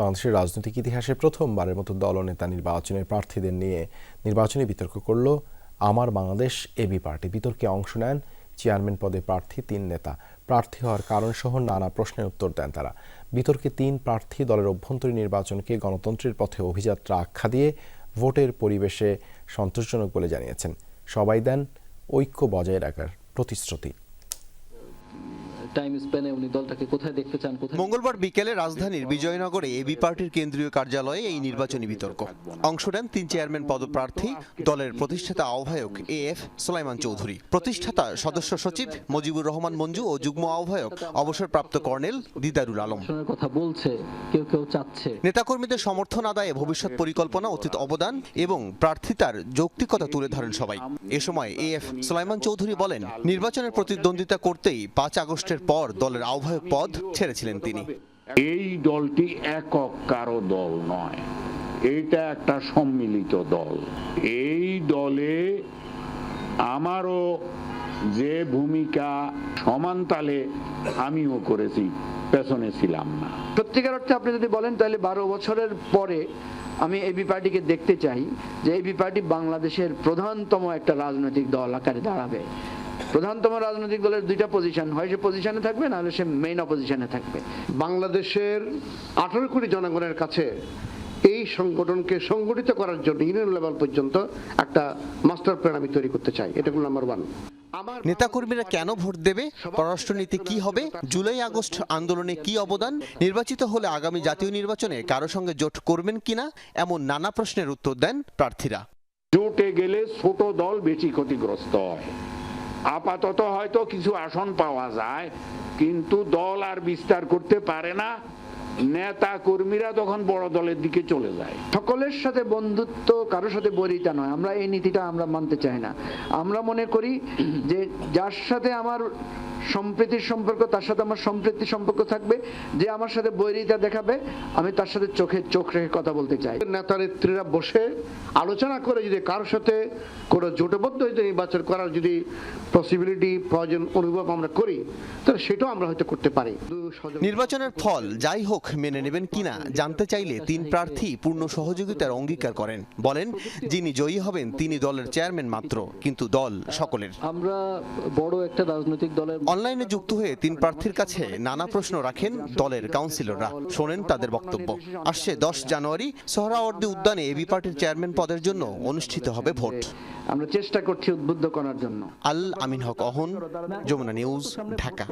বাংলাদেশের রাজনৈতিক ইতিহাসে প্রথমবারের মতো দলনেতা নির্বাচনের প্রার্থীদের নিয়ে নির্বাচনী বিতর্ক করল আমার বাংলাদেশ, এবি পার্টি। বিতর্কে অংশ নেন চেয়ারম্যান পদে প্রার্থী তিন নেতা। প্রার্থী হওয়ার কারণ সহ নানা প্রশ্নের উত্তর দেন তারা। বিতর্কে তিন প্রার্থী দলের অভ্যন্তরীণ নির্বাচনকে গণতন্ত্রের পথে অভিযাত্রা আখ্যা দিয়ে ভোটের পরিবেশে সন্তোষজনক বলে জানিয়েছেন। সবাই দেন ঐক্য বজায় রাখার প্রতিশ্রুতি। টাইম স্প্যানে উনি দলটাকে কোথায় দেখতে চান কোথায় মঙ্গলবার বিকেলে রাজধানীর বিজয়নগরে এবি পার্টির কেন্দ্রীয় কার্যালয়ে এই নির্বাচনী বিতর্ক। অংশ নেন তিন চেয়ারম্যান পদপ্রার্থী দলের প্রতিষ্ঠাতা আহ্বায়ক এ এফ সোলাইমান চৌধুরী। প্রতিষ্ঠাতা সদস্য সচিব মুজিবুর রহমান মঞ্জু ও যুগ্ম আহ্বায়ক অবসরপ্রাপ্ত কর্নেল দিদারুল আলম। কথা বলছে কেউ কেউ চাচ্ছে। নেতাকর্মীদের সমর্থন আদায়ে ভবিষ্যৎ পরিকল্পনা অতীত অবদান এবং প্রার্থিতার যৌক্তিকতা তুলে ধরেন সবাই। এ সময় এ এফ সোলাইমান চৌধুরী বলেন নির্বাচনের প্রতিদ্বন্দ্বিতা করতেই পাঁচ আগস্টের পর দলের আহ্বায়ক পদ ছেড়েছিলেন তিনি। এই দলটি একক কারও দল নয়। এইটা একটা সম্মিলিত দল। এই দলে আমারও যে ভূমিকা সমানতালে আমিও করেছি পেছনে ছিলাম না। সত্যিকার অর্থে আপনি যদি বলেন তাহলে বারো বছরের পরে আমি এবি পার্টিকে দেখতে চাই যে এবি পার্টি বাংলাদেশের প্রধানতম একটা রাজনৈতিক দল আকারে দাঁড়াবে। প্রধানতম রাজনৈতিক দলের দুইটা পজিশন হয় সে পজিশনে থাকবে না হলে সে মেইন অপোজিশনে থাকবে। বাংলাদেশের আঠারো কোটি জনগণের কাছে এই সংগঠনকে সংগঠিত করার জন্য ইউনিয়ন লেভেল পর্যন্ত একটা মাস্টার প্ল্যান আমি তৈরি করতে চাই। এটা হলো নাম্বার ওয়ান আমার নেতাকর্মীরা কেন ভোট দেবে? পররাষ্ট্রনীতি কি হবে? জুলাই আগস্ট আন্দোলনে কি অবদান? নির্বাচিত হলে আগামী জাতীয় নির্বাচনে কারও সঙ্গে জোট করবেন কিনা? এমন নানা প্রশ্নের উত্তর দেন প্রার্থীরা। জোটে গেলে ছোট দল বেশি ক্ষতিগ্রস্ত হয়। আপাতত হয়তো কিছু আসন পাওয়া যায়, কিন্তু দল আর বিস্তার করতে পারে না। নেতা কর্মীরা তখন বড় দলের দিকে চলে যায়। সকলের সাথে বন্ধুত্ব কারও সাথে বরিতা নয়। আমরা এই নীতিটা আমরা মানতে চাই না। আমরা মনে করি যে যার সাথে আমার সম্প্রীতির সম্পর্ক তার সাথে আমার সম্প্রীতি সম্পর্ক থাকবে। যে আমার সাথে বৈরিতা দেখাবে আমি তার সাথে চোখে চোখ রেখে কথা বলতে চাই। নেতা নেত্রীরা বসে আলোচনা করে যদি কারোর সাথে কোনো জোটবদ্ধ হইতে নির্বাচন করার যদি পসিবিলিটি প্রয়োজন অনুভব আমরা করি তাহলে সেটাও আমরা হয়তো করতে পারি। নির্বাচনের ফল যাই হোক মেনে নেবেন কিনা জানতে চাইলে তিন প্রার্থী পূর্ণ সহযোগিতার অঙ্গীকার করেন। বলেন যিনি জয়ী হবেন তিনি দলের চেয়ারম্যান মাত্র কিন্তু দল সকলের। আমরা বড় একটা রাজনৈতিক দলের অনলাইনে যুক্ত হয়ে তিন প্রার্থীর কাছে নানা প্রশ্ন রাখেন দলের কাউন্সিলররা। শোনেন তাদের বক্তব্য। আসছে দশ জানুয়ারি সোহরাওয়ার্দী উদ্যানে এবি পার্টির চেয়ারম্যান পদের জন্য অনুষ্ঠিত হবে ভোট। আমরা চেষ্টা করছি উদ্বুদ্ধ করার জন্য। আল আমিন হক অহন যমুনা নিউজ ঢাকা।